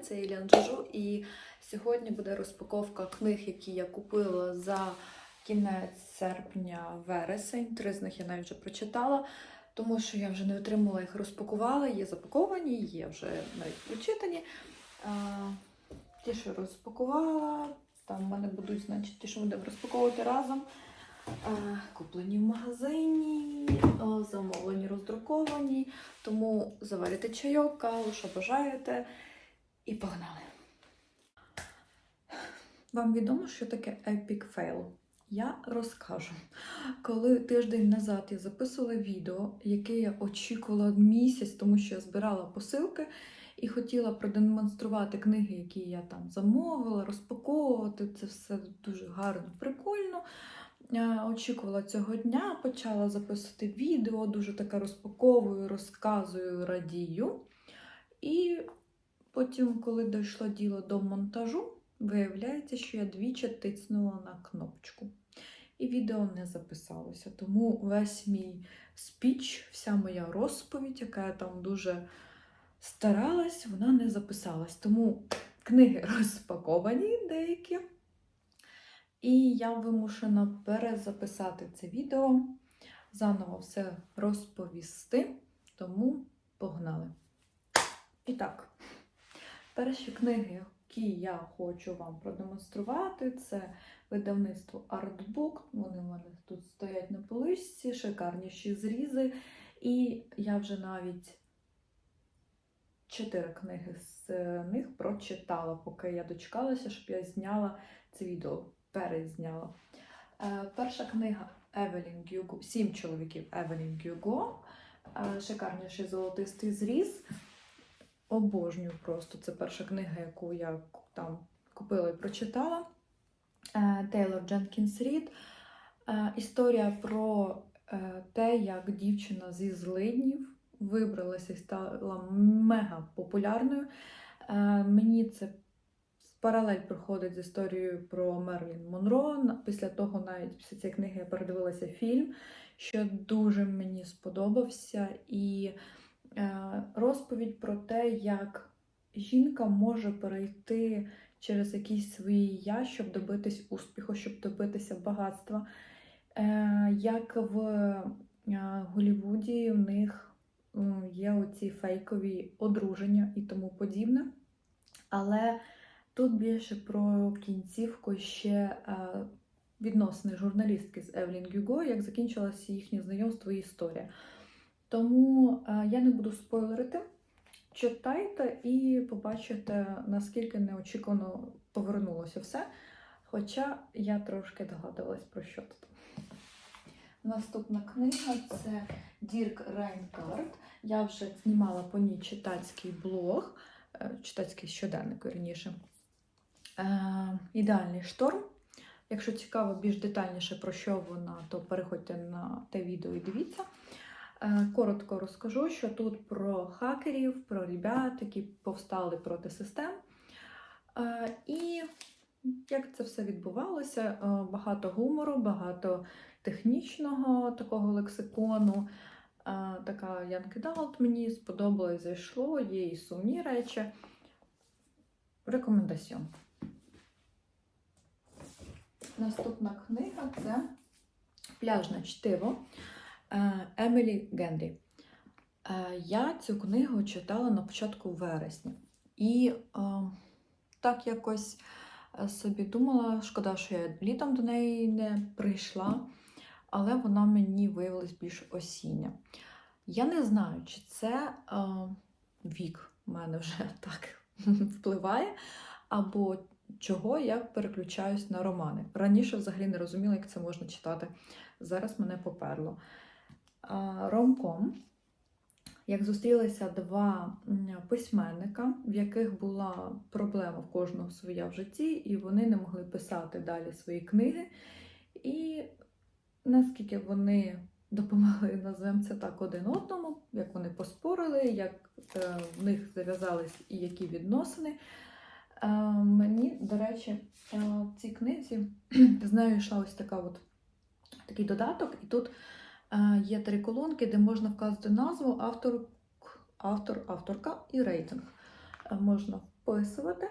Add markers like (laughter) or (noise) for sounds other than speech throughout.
це Іллян Джажу, і сьогодні буде розпаковка книг, які я купила за кінець серпня, вересень. Три з них я навіть вже прочитала, тому що я вже не отримала їх, розпакувала, є запаковані, є вже навіть прочитані. Ті, що розпакувала, там в мене будуть, значить, ті, що будемо розпаковувати разом. Куплені в магазині, замовлені, роздруковані. Тому заварите чайок, каву, що бажаєте, і погнали. Вам відомо, що таке epic fail? Я розкажу. Коли тиждень назад я записувала відео, яке я очікувала місяць, тому що я збирала посилки і хотіла продемонструвати книги, які я там замовила, розпаковувати. Це все дуже гарно, прикольно. Я очікувала цього дня, почала записувати відео, дуже таке розпаковую, розказую, радію. І потім, коли дійшло діло до монтажу, виявляється, що я двічі тицнула на кнопочку. І відео не записалося. Тому весь мій спіч, вся моя розповідь, яка я там дуже старалась, вона не записалась. Тому книги (laughs) розпаковані деякі. І я вимушена перезаписати це відео, заново все розповісти, тому погнали. І так, перші книги, які я хочу вам продемонструвати, це видавництво Artbook. Вони в мене тут стоять на поличці, шикарніші зрізи. І я вже навіть чотири книги з них прочитала, поки я дочекалася, щоб я зняла це відео перезняла. Е, перша книга Евелін Гюго, Сім чоловіків Евелін Гюго. Е, шикарніший золотистий зріз. Обожнюю просто. Це перша книга, яку я там купила і прочитала. Е, Тейлор Дженкінс Рід. Е, історія про е, те, як дівчина зі злиднів вибралася і стала мега популярною. Мені це паралель проходить з історією про Мерлін Монро. Після того, навіть після цієї книги, я передивилася фільм, що дуже мені сподобався. І розповідь про те, як жінка може перейти через якісь свої я, щоб добитись успіху, щоб добитися багатства. Е, Як в е, Голлівуді в них є оці фейкові одруження і тому подібне. Але Тут більше про кінцівку ще е, відносини журналістки з Евелін Гюго, як закінчилося їхнє знайомство і історія. Тому е, я не буду спойлерити. Читайте і побачите, наскільки неочікувано повернулося все. Хоча я трошки догадувалась про що тут. Наступна книга це Дірк Райнкарт. Я вже знімала по ній читацький блог, е, читацький щоденник, верніше. Е, Ідеальний шторм. Якщо цікаво більш детальніше про що вона, то переходьте на те відео і дивіться. Е, Коротко розкажу, що тут про хакерів, про ребят, які повстали проти систем. Е, І як це все відбувалося, Е, багато гумору, багато технічного такого лексикону. Така Янки Далт мені сподобалось, зайшло, є і сумні речі. Рекомендаціон. Наступна книга це Пляжне чтиво Емілі Генрі. Е, Я цю книгу читала на початку вересня. І е, так якось е, собі думала, шкода, що я літом до неї не прийшла, але вона мені виявилась більш осіння. Я не знаю, чи це е, вік в мене вже (laughs) так впливає, або чого я переключаюсь на романи. Раніше взагалі не розуміла, як це можна читати. Зараз мене поперло. Ромком. Як зустрілися два письменника, в яких була проблема в кожного своя в житті, і вони не могли писати далі свої книги. І наскільки вони допомогли, назвемо це так, один одному, як вони поспорили, як е, в них зав'язались і які відносини. Е, Мені, до речі, е, в цій книзі (clears throat) з нею йшла ось така от, такий додаток, і тут є три колонки, де можна вказати назву, автор, автор, авторка і рейтинг. Е, Можна підписувати.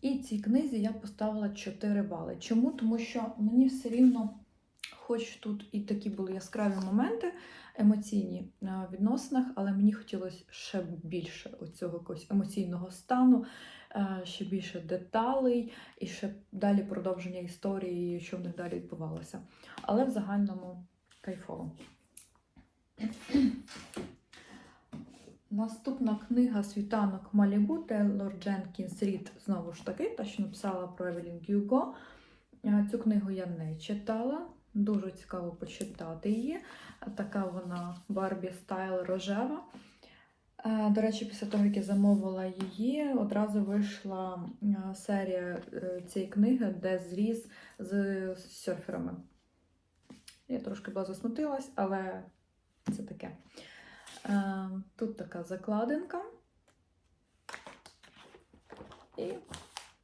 І цій книзі я поставила 4 бали. Чому? Тому що мені все рівно, хоч тут і такі були яскраві моменти емоційні е, в відносинах, але мені хотілося ще більше оцього якогось емоційного стану, е, ще більше деталей і ще далі продовження історії, що в них далі відбувалося. Але в загальному кайфово. Наступна книга Світанок Малібу Тейлор Дженкінс Рід, знову ж таки, та що написала про Евелін Гюго. Е, Цю книгу я не читала, дуже цікаво почитати її. Така вона Барбі Стайл рожева. Е, До речі, після того, як я замовила її, одразу вийшла е, серія цієї книги, де зріз з серферами. Я трошки була засмутилась, але це таке. Е, Тут така закладинка. І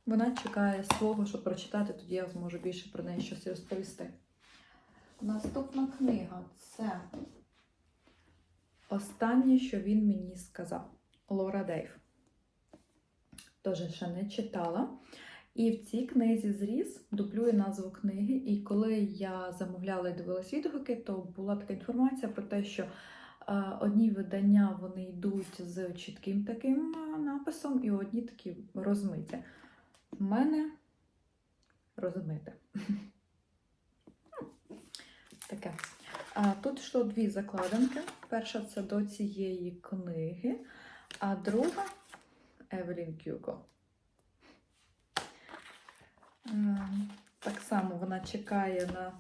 вона чекає свого, щоб прочитати, тоді я зможу більше про неї щось розповісти. Наступна книга це Останнє, що він мені сказав. Лора Дейв. Теж ще не читала. І в цій книзі зріз дублює назву книги. І коли я замовляла і дивилась відгуки, то була така інформація про те, що е, одні видання вони йдуть з чітким таким е, написом, і одні такі розмиті. В мене розмите. (laughs) Таке. Тут йшло дві закладинки. Перша це до цієї книги, а друга Евелін Кюго. Так само вона чекає на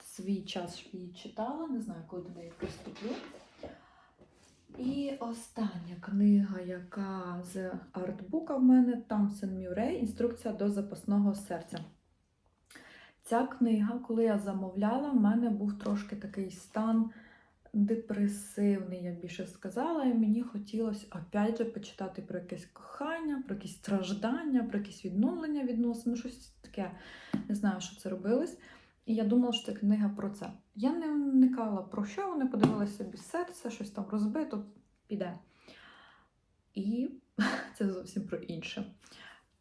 свій час, щоб її читала. Не знаю, коли до неї приступлю. І остання книга, яка з артбука в мене Тамсен Мюррей Інструкція до запасного серця. Ця книга, коли я замовляла, в мене був трошки такий стан депресивний, я більше сказала, і мені хотілося опять же почитати про якесь кохання, про якісь страждання, про якісь відновлення відносин, ну, щось таке. Не знаю, що це робилось. І я думала, що це книга про це. Я не вникала про що, вони подивилися собі серце, щось там розбито, піде. І (laughs) це зовсім про інше.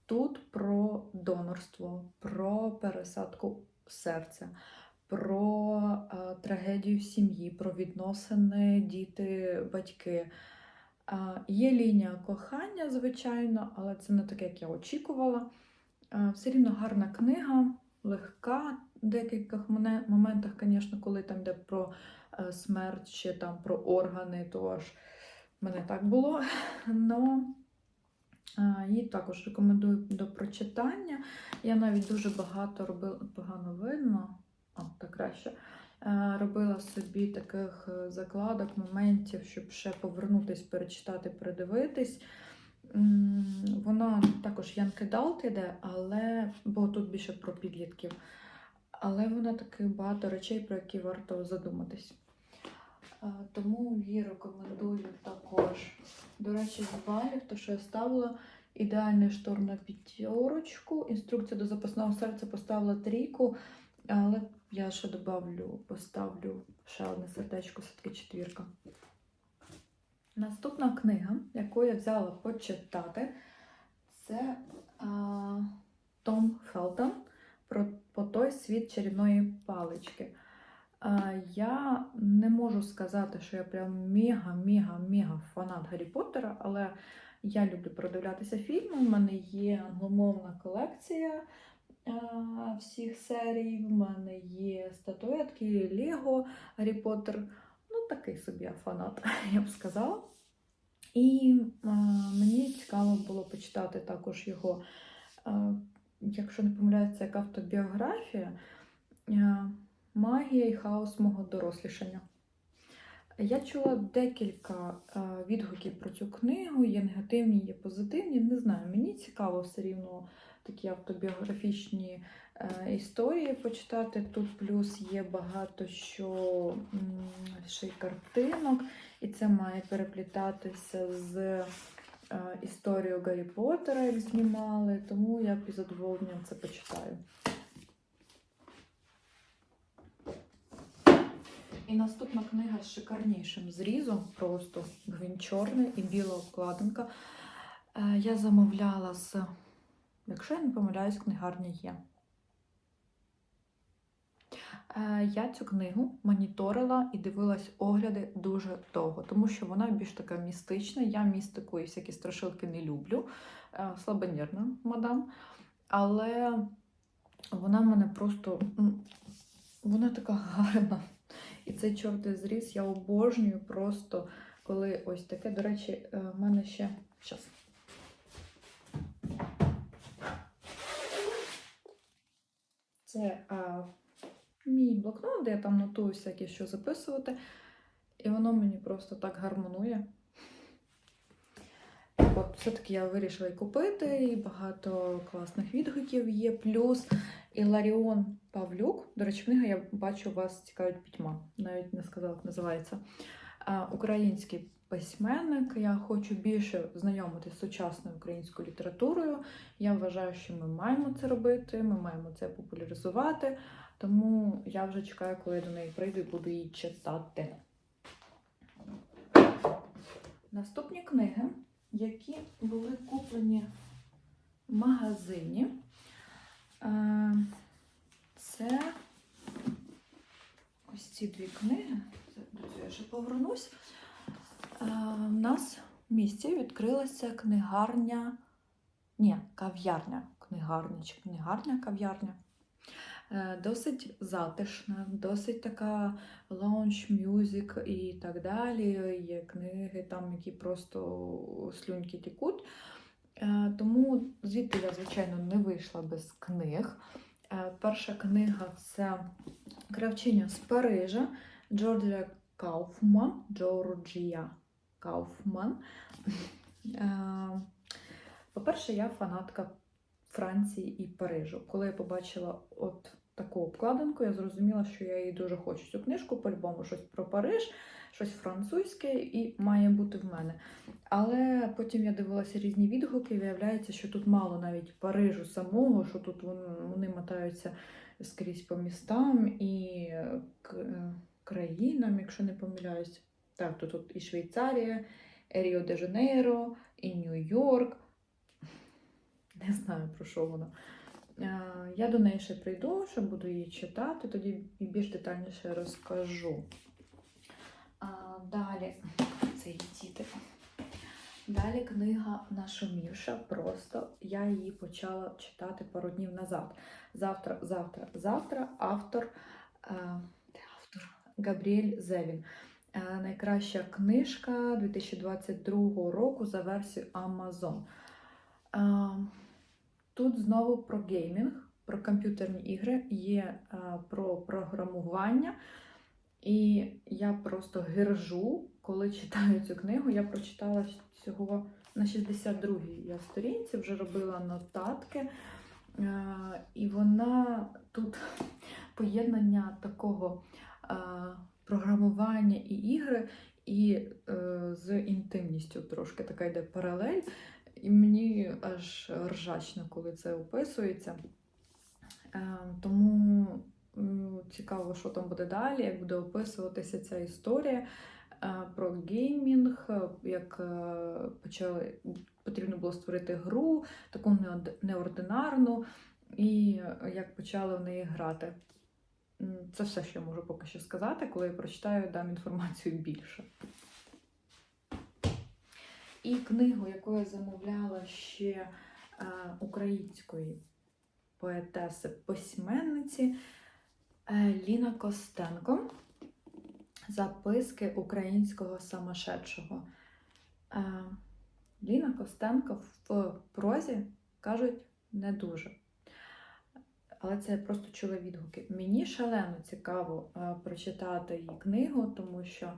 Тут про донорство, про пересадку серця, про е, трагедію в сім'ї, про відносини діти, батьки. Е, є лінія кохання, звичайно, але це не таке, як я очікувала. Е, все рівно гарна книга, легка в моне- моментах, звісно, коли там йде про смерть чи там про органи, то аж мене так було. Но Її також рекомендую до прочитання. Я навіть дуже багато робила, погано видно, о, так краще. Е, Робила собі таких е, закладок, моментів, щоб ще повернутись, перечитати, передивитись. Вона також Adult іде, але бо тут більше про підлітків. Але вона таки багато речей, про які варто задуматись. Е, Тому її рекомендую також. До речі, з балів, то що я ставила ідеальний штор на п'ятерочку. Інструкція до запасного серця поставила трійку, але я ще добавлю, поставлю ще одне сердечко, все-таки четвірка. Наступна книга, яку я взяла почитати, це а, Том Фелтон про по той світ чарівної палички. А, Я не можу сказати, що я прям мега-мега-мега фанат Гаррі Поттера, але я люблю продивлятися фільми. У мене є англомовна колекція всіх серій. В мене є статуетки, Лего, Гаррі Поттер. Ну, такий собі я фанат, (laughs) я б сказала. І мені цікаво було почитати також його, якщо не помиляюся, як автобіографія. Магія і хаос мого дорослішання. Я чула декілька відгуків про цю книгу, є негативні, є позитивні. Не знаю, мені цікаво все рівно такі автобіографічні е, історії почитати. Тут плюс є багато що ще й картинок, і це має переплітатися з е, історією Гаррі Поттера, як знімали, тому я із задоволенням це почитаю. І наступна книга з шикарнішим зрізом, просто він чорний і біла обкладинка. Е, Я замовляла з, якщо я не помиляюсь, книгарня є. Е, Я цю книгу моніторила і дивилась огляди дуже довго, тому що вона більш така містична. Я містику і всякі страшилки не люблю. Е, Слабонервна мадам. Але вона в мене просто вона така гарна. І цей чортий зріз я обожнюю просто, коли ось таке. До речі, е, в мене ще щас. Це а, мій блокнот, де я там нотую всяке, що записувати. І воно мені просто так гармонує. Так От, все-таки я вирішила і купити, і багато класних відгуків є. Плюс Іларіон Павлюк. До речі, книга я бачу, вас цікавить пітьма. Навіть не сказала, як називається. Український письменник. Я хочу більше знайомитися з сучасною українською літературою. Я вважаю, що ми маємо це робити, ми маємо це популяризувати. Тому я вже чекаю, коли я до неї прийду і буду її читати. Наступні книги, які були куплені в магазині. Це ось ці дві книги. До цього я ще повернусь. Е, У нас в місті відкрилася книгарня. Ні, кав'ярня. Книгарня чи книгарня, кав'ярня. Е, Досить затишна, досить така лаунж мюзик і так далі. Є книги, там, які просто слюньки тікуть. Е, Тому звідти я, звичайно, не вийшла без книг. Е, Перша книга це Кравчиня з Парижа Джорджія Кауфман. Джорджія Кауфман. Е, По-перше, я фанатка Франції і Парижу. Коли я побачила от таку обкладинку, я зрозуміла, що я її дуже хочу цю книжку, по-любому щось про Париж, щось французьке і має бути в мене. Але потім я дивилася різні відгуки, і виявляється, що тут мало навіть Парижу самого, що тут вони мотаються скрізь по містам і к- е, країнам, якщо не помиляюсь. Так, тут, тут і Швейцарія, і Ріо де Жанейро, і Нью-Йорк. Не знаю про що вона. Е, Я до неї ще прийду, що буду її читати, тоді більш детальніше розкажу. А, Далі, це її діти. Далі книга нашумівша. Просто я її почала читати пару днів назад. Завтра, завтра, завтра автор, е, де автор? Габріель Зевін. Е, Найкраща книжка 2022 року за версією Amazon. Е, Тут знову про геймінг, про комп'ютерні ігри, є е, про програмування. І я просто гержу, коли читаю цю книгу. Я прочитала всього на 62-й я сторінці, вже робила нотатки. І вона тут поєднання такого програмування і ігри, і е, з інтимністю трошки така йде паралель. І мені аж ржачно, коли це описується. Е, Тому цікаво, що там буде далі, як буде описуватися ця історія е, про геймінг, е, як е, почали, потрібно було створити гру, таку неординарну, і е, як почали в неї грати. Це все, що я можу поки що сказати. Коли я прочитаю, дам інформацію більше. І книгу, яку я замовляла ще е, української поетеси письменниці е, Ліна Костенко. Записки українського самошедшого. Е, Ліна Костенко в прозі кажуть не дуже. Але це просто чула відгуки. Мені шалено цікаво е, прочитати її книгу, тому що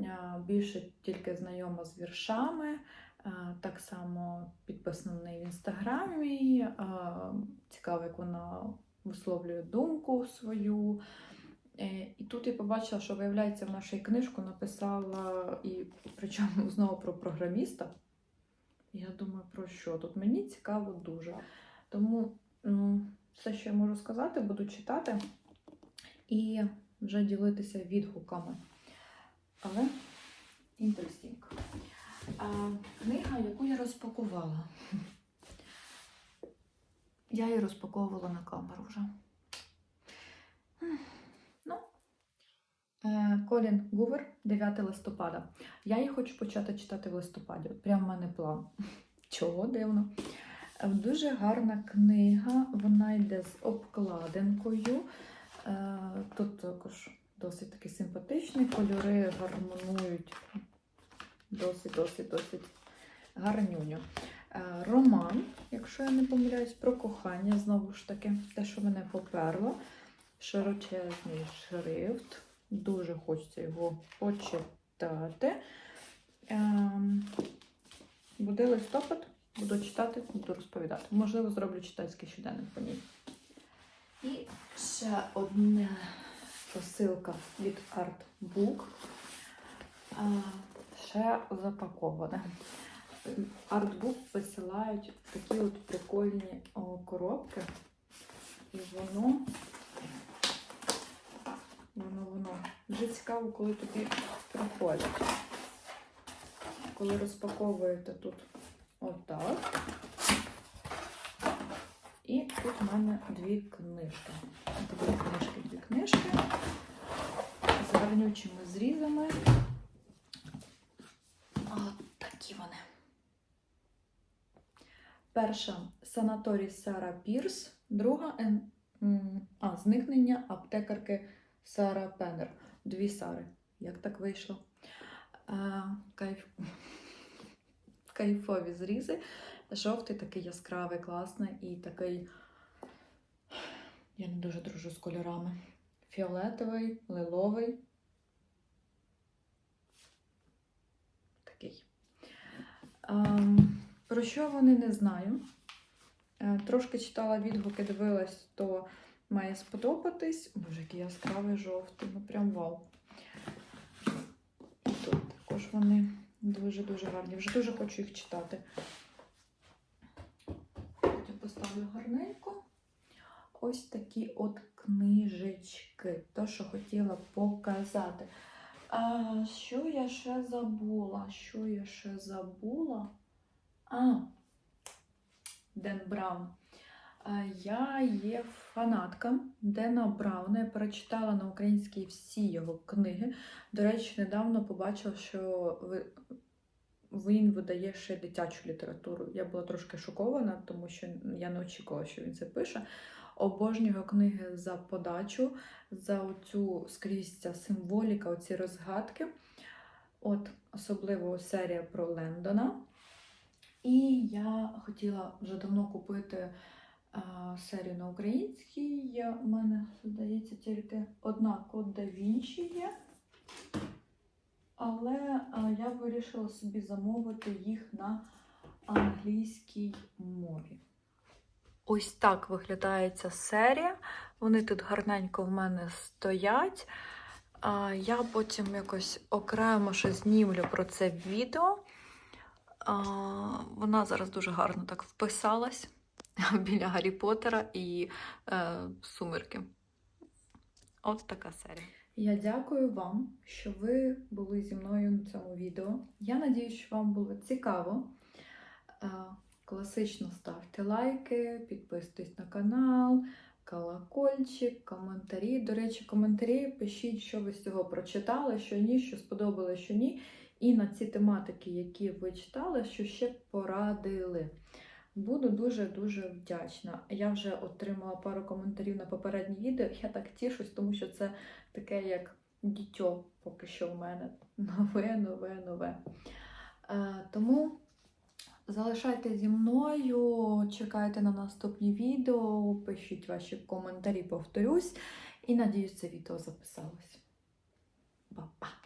е, більше тільки знайома з віршами, е, так само підписана в інстаграмі. Цікаво, як вона висловлює думку свою. І тут я побачила, що виявляється, вона ще й книжку написала, і причому (laughs) знову про програміста. Я думаю, про що? Тут мені цікаво дуже. Тому ну, все, що я можу сказати, буду читати і вже ділитися відгуками. Але інтерестінг. Книга, яку я розпакувала. Я її розпаковувала на камеру вже. Ну, е, Колін Гувер, 9 листопада. Я її хочу почати читати в листопаді. От Прямо в мене план. (laughs) Чого дивно. Е, Дуже гарна книга. Вона йде з обкладинкою. Е, Тут також досить такий симпатичний, кольори гармонують досить, досить, досить гарнюню. Е, Роман, якщо я не помиляюсь, про кохання, знову ж таки, те, що мене поперло. Широчезний шрифт. Дуже хочеться його почитати. Ем, Буде листопад, буду читати, буду розповідати. Можливо, зроблю читацький щоденник по ній. І ще одна посилка від Artbook. Ще запаковане. Artbook висилають такі от прикольні коробки. І воно, воно, воно. Дуже цікаво, коли тобі приходять. Коли розпаковуєте тут отак. І тут в мене дві книжки. Дві книжки, дві книжки з гарнючими зрізами. От такі вони. Перша санаторій Сара Пірс, друга а, зникнення аптекарки Сара Пеннер. Дві Сари. Як так вийшло? А, кайф... Кайфові зрізи. Жовтий такий яскравий, класний і такий. Я не дуже дружу з кольорами. Фіолетовий, лиловий. Такий. Ем, про що вони не знаю. Е, Трошки читала відгуки, дивилась, то має сподобатись. Боже, який яскравий жовтий, ну прям вау. І тут також вони дуже-дуже гарні. Вже дуже хочу їх читати. Потім поставлю гарненько. Ось такі от книжечки. То, що хотіла показати. А, що я ще забула? Що я ще забула? А, Ден Браун. А, Я є фанатком Дена Брауна. Я перечитала на українській всі його книги. До речі, недавно побачила, що він видає ще дитячу літературу. Я була трошки шокована, тому що я не очікувала, що він це пише. Обожнюю книги за подачу, за оцю скрізь ця символіка, оці розгадки. От, особливо серія про Лендона. І я хотіла вже давно купити серію на українській. У мене, здається, тільки одна код да Вінчі є. Але я вирішила собі замовити їх на англійській мові. Ось так виглядає ця серія. Вони тут гарненько в мене стоять. Я потім якось окремо ще знімлю про це відео. Вона зараз дуже гарно так вписалась (laughs) біля Гаррі Поттера і е, Сумерки. От така серія. Я дякую вам, що ви були зі мною на цьому відео. Я надію, що вам було цікаво. Е, Класично ставте лайки, підписуйтесь на канал, колокольчик, коментарі. До речі, коментарі пишіть, що ви з цього прочитали, що ні, що сподобалося, що ні. І на ці тематики, які ви читали, що ще порадили. Буду дуже-дуже вдячна. Я вже отримала пару коментарів на попереднє відео. Я так тішусь, тому що це таке як дітьо поки що в мене. (laughs) Нове, нове, нове. Е, тому залишайтеся зі мною, чекайте на наступні відео, пишіть ваші коментарі, повторюсь. І надіюсь, це відео записалось. Па-па!